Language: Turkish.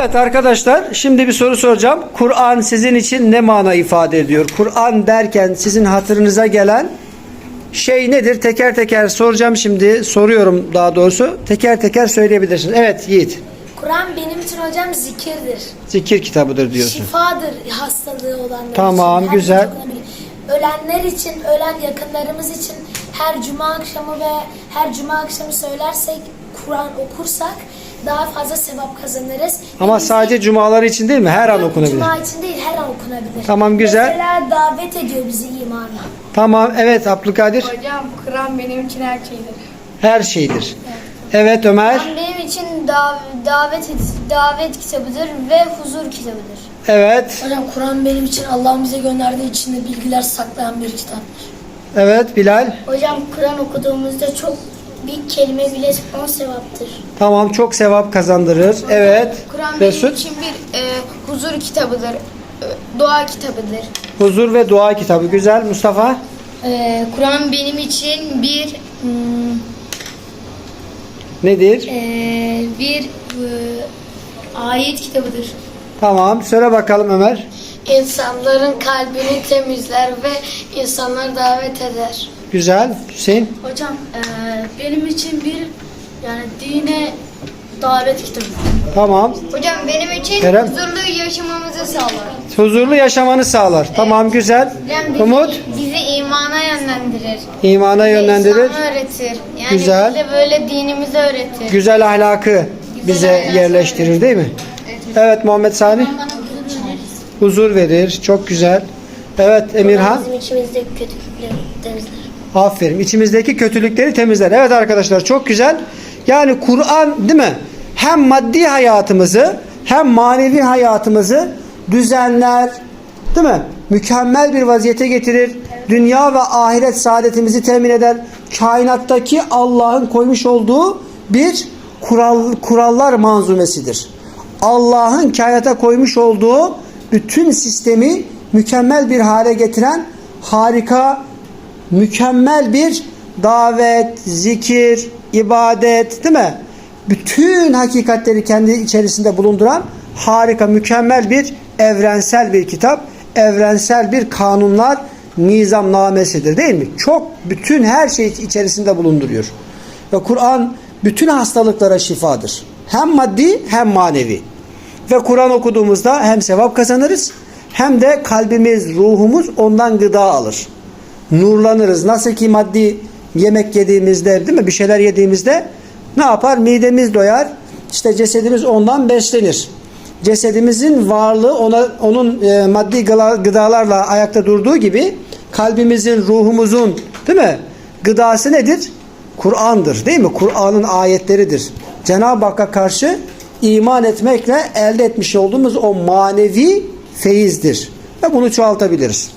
Evet arkadaşlar şimdi bir soru soracağım. Kur'an sizin için ne mana ifade ediyor? Kur'an derken sizin hatırınıza gelen şey nedir? Teker teker soracağım şimdi. Soruyorum daha doğrusu. Teker teker söyleyebilirsiniz. Evet Yiğit. Kur'an benim için hocam zikirdir. Zikir kitabıdır diyorsun. Şifadır hastalığı olanlar Tamam, için. güzel. Herkes okunabilir. Ölenler için, ölen yakınlarımız için her cuma akşamı ve her cuma akşamı söylersek, Kur'an okursak daha fazla sevap kazanırız. Ama Ve sadece cumalar için değil mi? Her an okunabilir. Cuma için değil, her an okunabilir. Tamam, güzel. Mesela davet ediyor bizi imana. Tamam evet Abdülkadir. Hocam Kur'an benim için her şeydir. Her şeydir. Evet Ömer. Kur'an benim için dav- davet davet kitabıdır ve huzur kitabıdır. Evet. Hocam Kur'an benim için Allah'ın bize gönderdiği içinde bilgiler saklayan bir kitaptır. Evet Bilal. Hocam Kur'an okuduğumuzda çok bir kelime bile on sevaptır. Tamam çok sevap kazandırır. Evet. Kur'an benim Mesut. için bir e, huzur kitabıdır. e, dua kitabıdır. Huzur ve dua kitabı. Güzel. Mustafa. Ee, Kur'an benim için bir hmm, Nedir? e, bir e, ayet kitabıdır. Tamam. Söyle bakalım Ömer. İnsanların kalbini temizler ve insanları davet eder. Güzel. Hüseyin. Hocam eee, benim için bir yani dine davet kitabı. Tamam. Hocam benim için Kerem? huzurlu yaşamamızı sağlar. Huzurlu yaşamanı sağlar. Tamam güzel. Hocam bizi, Umut. bizi imana yönlendirir. imana yönlendirir. İslam'ı öğretir. Yani Güzel. bize böyle dinimizi öğretir. Güzel ahlakı bize ahlakı yerleştirir değil mi? Evet Muhammed Sani. Huzur verir. Çok güzel. Evet Emirhan. Bizim içimizdeki kötülükleri temizler. Aferin. İçimizdeki kötülükleri temizler. Evet arkadaşlar çok güzel. Yani Kur'an değil mi? Hem maddi hayatımızı hem manevi hayatımızı düzenler. Değil mi? Mükemmel bir vaziyete getirir. Dünya ve ahiret saadetimizi temin eder. Kainattaki Allah'ın koymuş olduğu bir kural, kurallar manzumesidir. Allah'ın kainata koymuş olduğu bütün sistemi mükemmel bir hale getiren harika mükemmel bir davet, zikir, ibadet değil mi? Bütün hakikatleri kendi içerisinde bulunduran harika, mükemmel bir evrensel bir kitap, evrensel bir kanunlar nizamnamesidir değil mi? Çok bütün her şeyi içerisinde bulunduruyor. Ve Kur'an bütün hastalıklara şifadır. Hem maddi hem manevi. Ve Kur'an okuduğumuzda hem sevap kazanırız hem de kalbimiz, ruhumuz ondan gıda alır nurlanırız. Nasıl ki maddi yemek yediğimizde değil mi bir şeyler yediğimizde ne yapar? Midemiz doyar. İşte cesedimiz ondan beslenir. Cesedimizin varlığı ona onun e, maddi gıdalarla ayakta durduğu gibi kalbimizin, ruhumuzun değil mi? Gıdası nedir? Kur'an'dır değil mi? Kur'an'ın ayetleridir. Cenab-ı Hakk'a karşı iman etmekle elde etmiş olduğumuz o manevi feyizdir. Ve bunu çoğaltabiliriz.